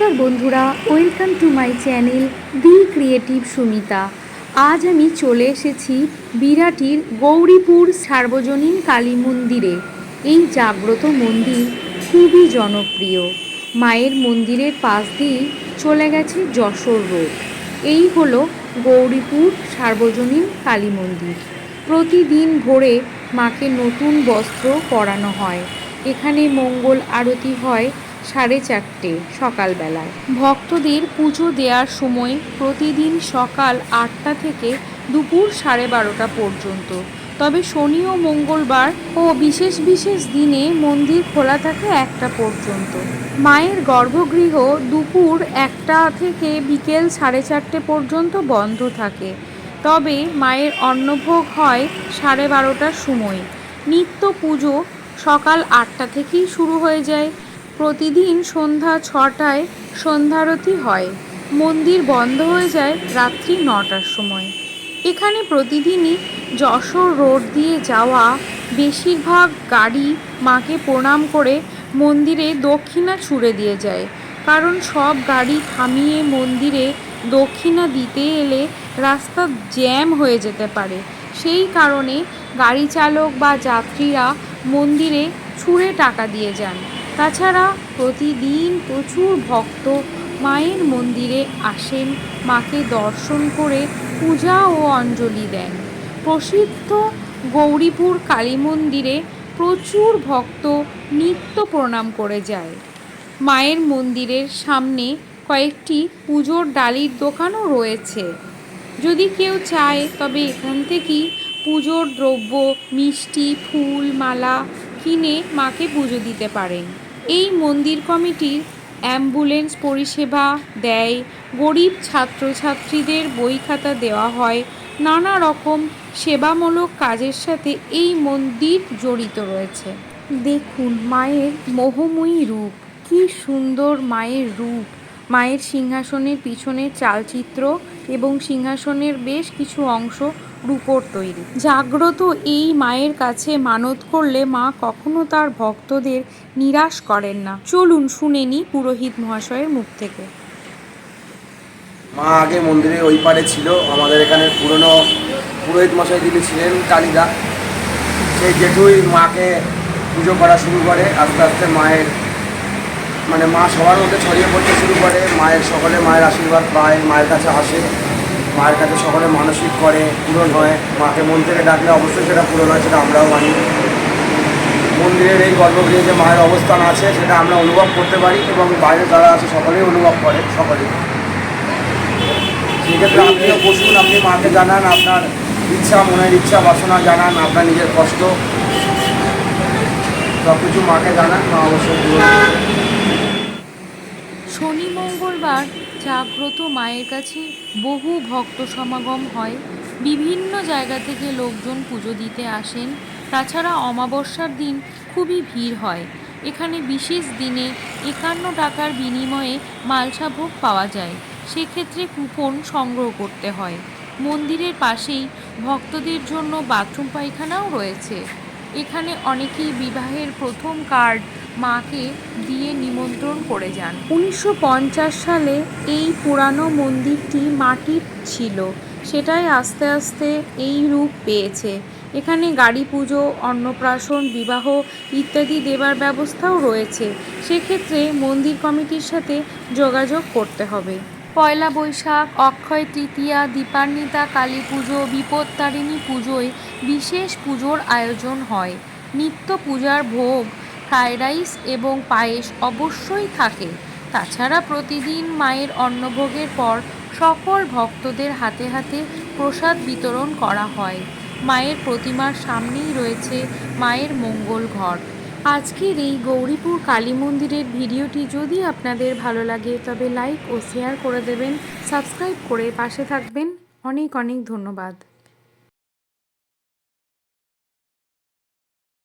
নমস্কার বন্ধুরা, welcome to my channel the creative Sumita. আজ আমি চলে এসেছি বিরাটির গৌরীপুর সার্বজনীন কালী মন্দিরে। এই জাগ্রত মন্দির খুবই জনপ্রিয়। মায়ের মন্দিরের পাশ দিয়েই চলে গেছে যশোর রোড। এই হলো গৌরীপুর সার্বজনীন কালী মন্দির। প্রতিদিন ভোরে মাকে নতুন বস্ত্র পরানো হয়। এখানে মঙ্গল আরতি হয় সাড়ে চারটে, সকালবেলায়। ভক্তদের পুজো দেওয়ার সময় প্রতিদিন সকাল আটটা থেকে দুপুর সাড়ে বারোটা পর্যন্ত। তবে শনি ও মঙ্গলবার ও বিশেষ বিশেষ দিনে মন্দির খোলা থাকে একটা পর্যন্ত। মায়ের গর্ভগৃহ দুপুর একটা থেকে বিকেল সাড়ে চারটে পর্যন্ত বন্ধ থাকে। তবে মায়ের অন্নভোগ হয় সাড়ে বারোটার সময়। নিত্য পুজো সকাল আটটা থেকেই শুরু হয়ে যায়। প্রতিদিন সন্ধ্যা ছটায় সন্ধ্যারতি হয়। মন্দির বন্ধ হয়ে যায় রাত্রি নটার সময়। এখানে প্রতিদিনই যশোর রোড দিয়ে যাওয়া বেশিরভাগ গাড়ি মাকে প্রণাম করে মন্দিরে দক্ষিণা ছুড়ে দিয়ে যায়। কারণ সব গাড়ি থামিয়ে মন্দিরে দক্ষিণা দিতে এলে রাস্তা জ্যাম হয়ে যেতে পারে। সেই কারণে গাড়ি চালক বা যাত্রীরা মন্দিরে ছুঁড়ে টাকা দিয়ে যান। তাছাড়া প্রতিদিন প্রচুর ভক্ত মায়ের মন্দিরে আসেন, মাকে দর্শন করে পূজা ও অঞ্জলি দেন। প্রসিদ্ধ গৌরীপুর কালী মন্দিরে প্রচুর ভক্ত নিত্য প্রণাম করে যায়। মায়ের মন্দিরের সামনে কয়েকটি পুজোর ডালির দোকানও রয়েছে। যদি কেউ চায়, তবে এখান থেকেই পুজোর দ্রব্য, মিষ্টি, ফুল, মালা কিনে মাকে পুজো দিতে পারেন। এই মন্দির কমিটির অ্যাম্বুলেন্স পরিষেবা দেয়, গরিব ছাত্রছাত্রীদের বই খাতা দেওয়া হয়, নানা রকম সেবামূলক কাজের সাথে এই মন্দির জড়িত রয়েছে। দেখুন মায়ের মোহময়ী রূপ, কি সুন্দর মায়ের রূপ। মায়ের সিংহাসনের পিছনের চালচিত্র এবং সিংহাসনের বেশ কিছু অংশ রূপোর তৈরি। জাগ্রত এই মায়ের কাছে মানত করলে মা কখনো তার ভক্তদের নিরাশ করেন না। চলুন শুনে নি পুরোহিত মহাশয়ের মুখ থেকে। মা আগে মন্দিরে ওই পারে ছিল। আমাদের এখানে পুরনো পুরোহিত মশাই যিনি ছিলেন, কালিদা, সেই জেঠুই মাকে পুজো করা শুরু করে। আস্তে আস্তে মায়ের মানে মা সবার মধ্যে ছড়িয়ে পড়তে শুরু করে। মায়ের সকলে মায়ের আশীর্বাদ পায়, মায়ের কাছে আসে। মায়ের কাছে সকলে মানসিক করে, পূরণ হয়। মাকে মন থেকে ডাকলে অবশ্যই সেটা পূরণ হয়, সেটা আমরাও মানি। মন্দিরের এই গর্ভগৃহে যে মায়ের অবস্থান আছে, সেটা আমরা অনুভব করতে পারি এবং বাইরে যারা আছে, সকলেই অনুভব করে, সকলেই। সেক্ষেত্রে আপনিও বসুন, আপনি মাকে জানান, আপনার ইচ্ছা, মনের ইচ্ছা, বাসনা জানান, আপনার নিজের কষ্ট। সব কিছু মাকে জানান, মা অবশ্যই। শনি মঙ্গলবার জাগ্রত মায়ের কাছে বহু ভক্ত সমাগম হয়। বিভিন্ন জায়গা থেকে লোকজন পুজো দিতে আসেন। তাছাড়া অমাবস্যার দিন খুবই ভিড় হয়। এখানে বিশেষ দিনে একান্ন টাকার বিনিময়ে মালসা ভোগ পাওয়া যায়। সেক্ষেত্রে কুপন সংগ্রহ করতে হয়। মন্দিরের পাশেই ভক্তদের জন্য বাথরুম পায়খানাও রয়েছে। এখানে অনেকেই বিবাহের প্রথম কার্ড মাকে দিয়ে নিমন্ত্রণ করে যান। উনিশশো পঞ্চাশ সালে এই পুরানো মন্দিরটি মাটির ছিল। সেটাই আস্তে আস্তে এই রূপ পেয়েছে। এখানে গাড়ি পুজো, অন্নপ্রাশন, বিবাহ ইত্যাদি দেবার ব্যবস্থাও রয়েছে। সেক্ষেত্রে মন্দির কমিটির সাথে যোগাযোগ করতে হবে। পয়লা বৈশাখ, অক্ষয় তৃতীয়া, দীপান্বিতা, কালী পুজো, বিপত্তারিণী পুজোয় বিশেষ পুজোর আয়োজন হয়। নিত্য পূজার ভোগ, ফ্রাইড রাইস এবং পায়েস অবশ্যই থাকে। তাছাড়া প্রতিদিন মায়ের অন্নভোগের পর সকল ভক্তদের হাতে হাতে প্রসাদ বিতরণ করা হয়। মায়ের প্রতিমার সামনেই রয়েছে মায়ের মঙ্গল ঘর। আজকের এই গৌরীপুর কালী মন্দিরের ভিডিওটি যদি আপনাদের ভালো লাগে, তবে লাইক ও শেয়ার করে দেবেন। সাবস্ক্রাইব করে পাশে থাকবেন। অনেক অনেক ধন্যবাদ।